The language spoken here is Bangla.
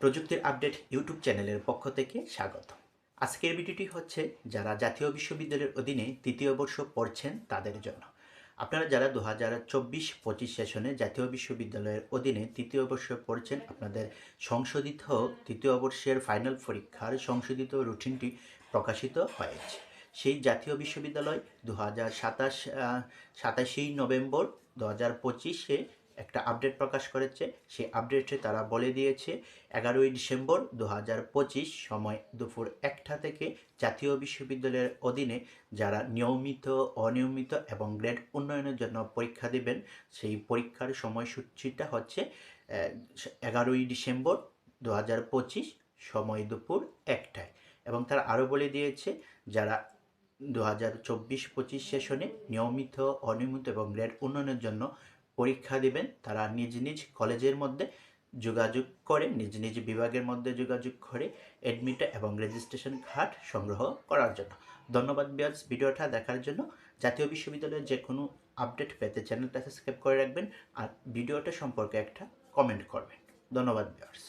প্রযুক্তির আপডেট ইউটিউব চ্যানেলের পক্ষ থেকে স্বাগত। আজকের ভিডিওটি হচ্ছে যারা জাতীয় বিশ্ববিদ্যালয়ের অধীনে তৃতীয় বর্ষ পড়ছেন তাদের জন্য। আপনারা যারা দু হাজার চব্বিশ পঁচিশ সেশনে জাতীয় বিশ্ববিদ্যালয়ের অধীনে তৃতীয় বর্ষ পড়ছেন, আপনাদের সংশোধিত তৃতীয় বর্ষের ফাইনাল পরীক্ষার সংশোধিত রুটিনটি প্রকাশিত হয়েছে। সেই জাতীয় বিশ্ববিদ্যালয় দু হাজার সাতাশ সাতাশে নভেম্বর দু হাজার পঁচিশে একটা আপডেট প্রকাশ করেছে। সেই আপডেটে তারা বলে দিয়েছে, এগারোই ডিসেম্বর দু হাজার পঁচিশ সময় দুপুর একটা থেকে জাতীয় বিশ্ববিদ্যালয়ের অধীনে যারা নিয়মিত, অনিয়মিত এবং গ্রেড উন্নয়নের জন্য পরীক্ষা দেবেন, সেই পরীক্ষার সময়সূচিটা হচ্ছে এগারোই ডিসেম্বর দু হাজার পঁচিশ সময় দুপুর একটায়। এবং তারা আরও বলে দিয়েছে, যারা দু হাজার চব্বিশ পঁচিশ সেশনে নিয়মিত, অনিয়মিত এবং গ্রেড উন্নয়নের জন্য পরীক্ষা দিবেন, তারা নিজ নিজ কলেজের মধ্যে যোগাযোগ করে, নিজ নিজ বিভাগের মধ্যে যোগাযোগ করে অ্যাডমিট এবং রেজিস্ট্রেশন কার্ড সংগ্রহ করার জন্য। ধন্যবাদ বিয়াজ ভিডিওটা দেখার জন্য। জাতীয় বিশ্ববিদ্যালয়ের যে কোনো আপডেট পেতে চ্যানেলটা সাবস্ক্রাইব করে রাখবেন আর ভিডিওটা সম্পর্কে একটা কমেন্ট করবেন। ধন্যবাদ বিয়ার্স